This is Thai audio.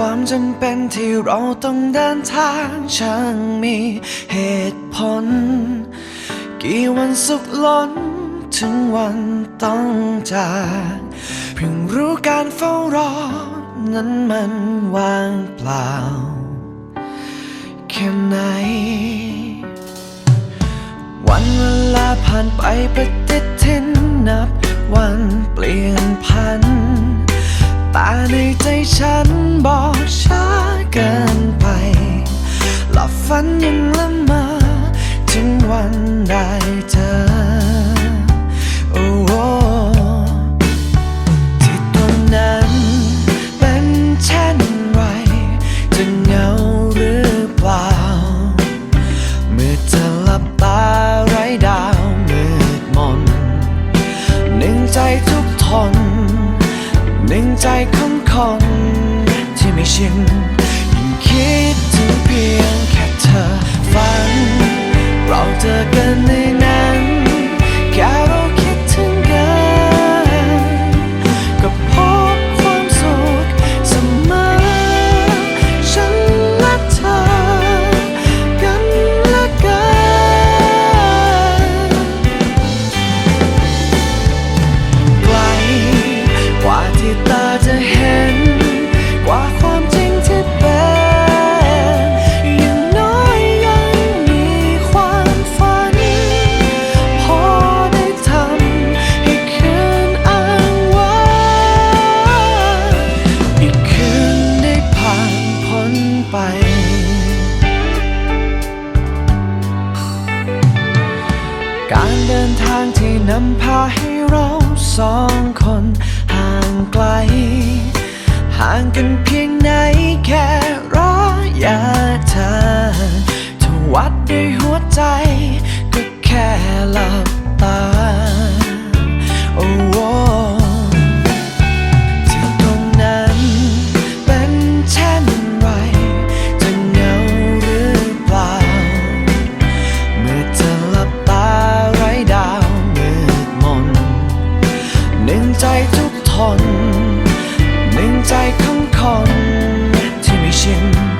ความจำเป็นที่เราต้องเดินทางช่างมีเหตุผล กี่วันสุขล้น ถึงวันต้องจากเพิ่งรู้การเฝ้ารอ นั้นมันว่างเปล่า แค่ไหน วันเวลาผ่านไปปฏิทินนับ วันเปลี่ยนพัน ในใจฉันบอกช้าเกินไป หลับฝันยังละมา ถึงวันได้เจ หนึ่งใจของคนที่ไม่ชินยิ่งคิดถึงเพียงแค่เธอฝัน เราเจอกันใน นำพาให้เราสองคนห่างไกล ห่างกันเพียงไหนแค่ระยะทางถ้าวัดด้วยหัวใจก็แค่หลับ นึ่งใจทุกทนหนึ่งใจของคนที่ไม่ชิน